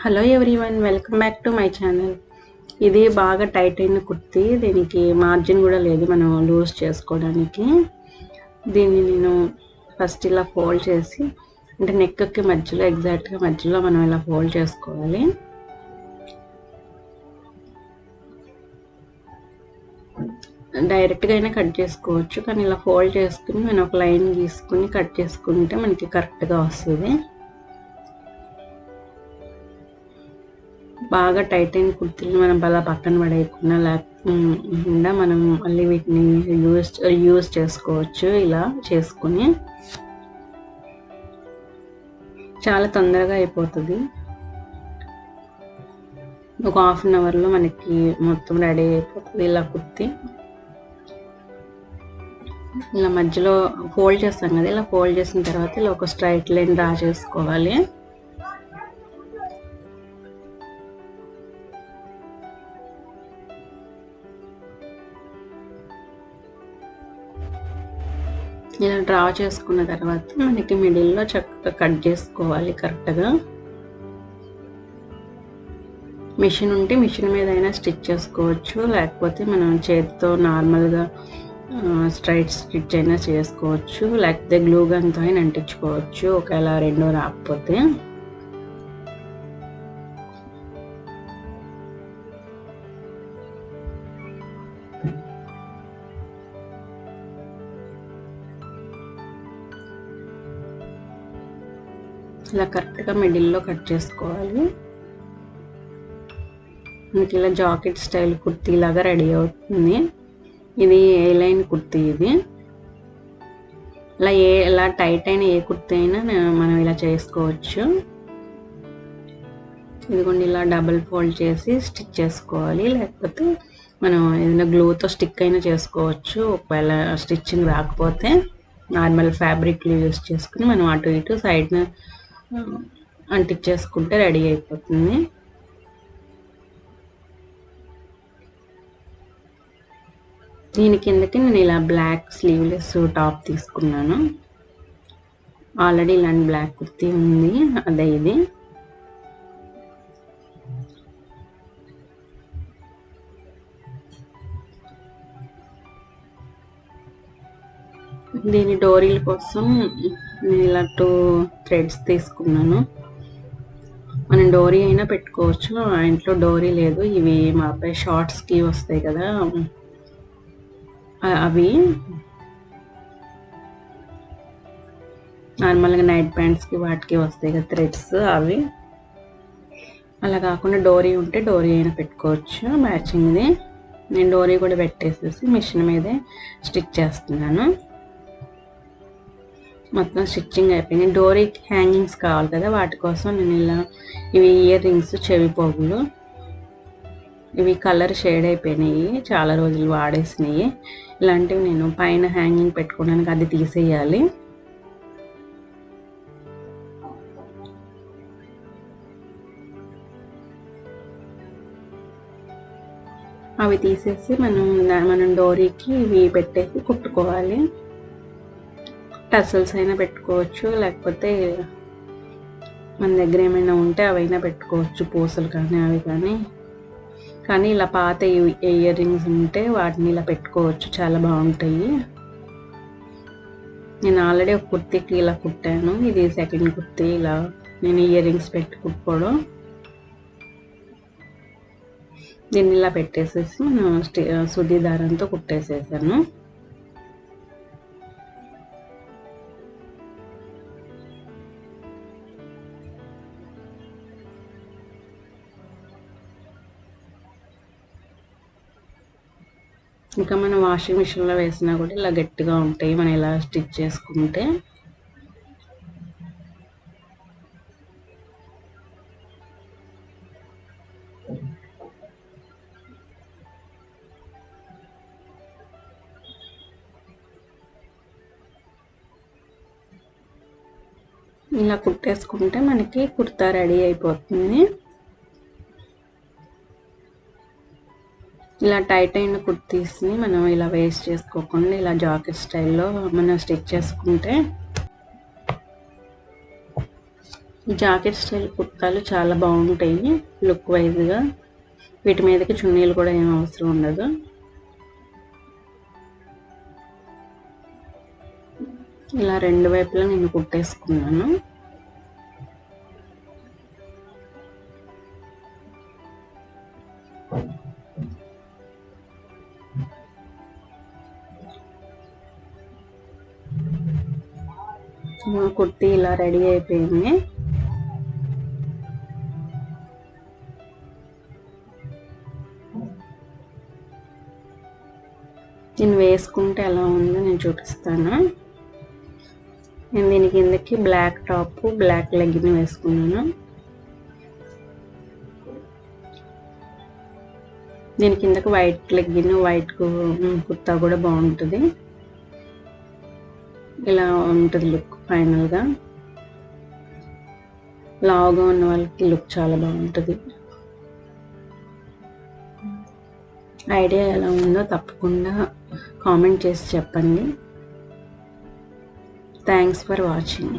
Hello everyone welcome back to my channel. ఇది బాగా tight అయిన కుర్తి దీనికి మార్జిన్ కూడా లేదు మనం లూజ్ చేసుకోవడానికి. దీన్ని నేను ఫస్ట్ ఇలా ఫోల్డ్ చేసి అంటే నెక్కి మధ్యలో ఎగ్జాక్ట్గా మధ్యలో మనం ఇలా ఫోల్డ్ చేసుకోవాలి. డైరెక్ట్గా అయినా కట్ చేసుకోవచ్చు కానీ ఇలా ఫోల్డ్ చేసుకుని మనం ఒక లైన్ గీసుకుని కట్ చేసుకుంటే మనకి కరెక్ట్గా వస్తుంది. బాగా టైట్ అయిన కుర్తీలు మనం అలా పక్కన పడేయకుండా లేకుండా మనం మళ్ళీ వీటిని యూస్ యూస్ చేసుకోవచ్చు ఇలా చేసుకుని. చాలా తొందరగా అయిపోతుంది. ఒక హాఫ్ అన్ అవర్లో మనకి మొత్తం రెడీ అయిపోతుంది ఇలా కుర్తి. ఇలా మధ్యలో ఫోల్డ్ చేస్తాం కదా ఇలా ఫోల్డ్ చేసిన తర్వాత ఇలా ఒక స్ట్రైట్ లైన్ డ్రా చేసుకోవాలి. ఇలా డ్రా చేసుకున్న తర్వాత మనకి మిడిల్లో చక్కగా కట్ చేసుకోవాలి కరెక్ట్గా. మిషన్ ఉంటే మిషన్ మీద అయినా స్టిచ్ చేసుకోవచ్చు లేకపోతే మనం చేతితో నార్మల్గా స్ట్రైట్ స్టిచ్ అయినా చేసుకోవచ్చు లేకపోతే గ్లూ గన్తో అయినా అంటించుకోవచ్చు ఒకవేళ రెండో రాకపోతే. ఇలా కరెక్ట్గా మిడిల్లో కట్ చేసుకోవాలి. మనకి ఇలా జాకెట్ స్టైల్ కుర్తీ లాగా రెడీ అవుతుంది. ఇది ఏ లైన్ కుర్తీ ఇది? ఇలా ఏ ఇలా టైట్ అయిన ఏ కుర్తీ అయినా మనం ఇలా చేసుకోవచ్చు. ఇదిగోండి ఇలా డబుల్ ఫోల్డ్ చేసి స్టిచ్ చేసుకోవాలి. లేకపోతే మనం ఏదైనా గ్లూతో స్టిక్ అయినా చేసుకోవచ్చు. ఒకవేళ స్టిచ్చింగ్ రాకపోతే నార్మల్ ఫ్యాబ్రిక్లు యూస్ చేసుకుని మనం అటు ఇటు సైడ్న అంటించేసుకుంటే రెడీ అయిపోతుంది. దీని కిందకి నేను ఇలా బ్లాక్ స్లీవ్లెస్ టాప్ తీసుకున్నాను. ఆల్రెడీ ఇలాంటి బ్లాక్ కుర్తీ ఉంది. అదే ఇది. దీని డోరీల కోసం నేను ఇలా టూ థ్రెడ్స్ తీసుకున్నాను. మనం డోరీ అయినా పెట్టుకోవచ్చు. మా ఇంట్లో డోరీ లేదు. ఇవి మా అబ్బాయి షార్ట్స్కి వస్తాయి కదా. అవి నార్మల్గా నైట్ ప్యాంట్స్కి వాటికి వస్తాయి కదా థ్రెడ్స్ అవి. అలా కాకుండా డోరీ ఉంటే డోరీ అయినా పెట్టుకోవచ్చు. మ్యాచింగ్ది నేను డోరీ కూడా పెట్టేసేసి మిషన్ మీదే స్టిచ్ చేస్తున్నాను. మొత్తం స్టిచ్చింగ్ అయిపోయింది. డోరీ హ్యాంగింగ్స్ కావాలి కదా వాటి కోసం నేను ఇలా ఇవి ఇయర్ రింగ్స్ చెవి పోగులు ఇవి కలర్ షేడ్ అయిపోయినాయి. చాలా రోజులు వాడేసినాయి. ఇలాంటివి నేను పైన హ్యాంగింగ్ పెట్టుకోవడానికి అది తీసేయాలి. అవి తీసేసి మనం మనం డోరీకి ఇవి పెట్టేసి కుట్టుకోవాలి. టసల్స్ అయినా పెట్టుకోవచ్చు లేకపోతే మన దగ్గర ఏమైనా ఉంటే అవైనా పెట్టుకోవచ్చు పూసలు కానీ అవి కానీ. కానీ ఇలా పాత ఇయర్ రింగ్స్ ఉంటే వాటిని ఇలా పెట్టుకోవచ్చు చాలా బాగుంటాయి. నేను ఆల్రెడీ ఒక కుర్తీకి ఇలా కుట్టాను ఇది సెకండ్ కుర్తీ ఇలా నేను ఇయర్ రింగ్స్ పెట్టి కుట్టుకోవడం. దీన్ని ఇలా పెట్టేసేసి నేను సుదీ దారంతో కుట్టేసేసాను. ఇంకా మనం వాషింగ్ మిషన్లో వేసినా కూడా ఇలా గట్టిగా ఉంటాయి. మనం ఇలా స్టిచ్ చేసుకుంటే. ఇలా కుట్టేసుకుంటే మనకి కుర్తా రెడీ అయిపోతుంది. ఇలా టైట్ అయిన కుర్తీస్ని మనం ఇలా వేస్ట్ చేసుకోకుండా ఇలా జాకెట్ స్టైల్లో మనం స్టిచ్ చేసుకుంటే జాకెట్ స్టైల్ కుర్తాలు చాలా బాగుంటాయి లుక్ వైజ్గా. వీటి మీదకి చున్నీలు కూడా ఏం అవసరం ఉండదు. ఇలా రెండు వైపులా నేను కుట్టేసుకున్నాను. కుర్తీ ఇలా రెడీ అయిపోయింది. నేను వేసుకుంటే ఎలా ఉందో నేను చూపిస్తాను. నేను దీని కిందకి బ్లాక్ టాప్ బ్లాక్ లెగ్గిన్ వేసుకున్నాను. దీని కిందకి వైట్ లెగ్గిన్ వైట్ కుర్తా కూడా బాగుంటుంది. ఇలా ఉంటుంది లుక్ ఫైనల్గా లావుగా ఉన్న వాళ్ళకి లుక్ చాలా బాగుంటుంది. ఐడియా ఎలా ఉందో తప్పకుండా కామెంట్ చేసి చెప్పండి. Thanks for watching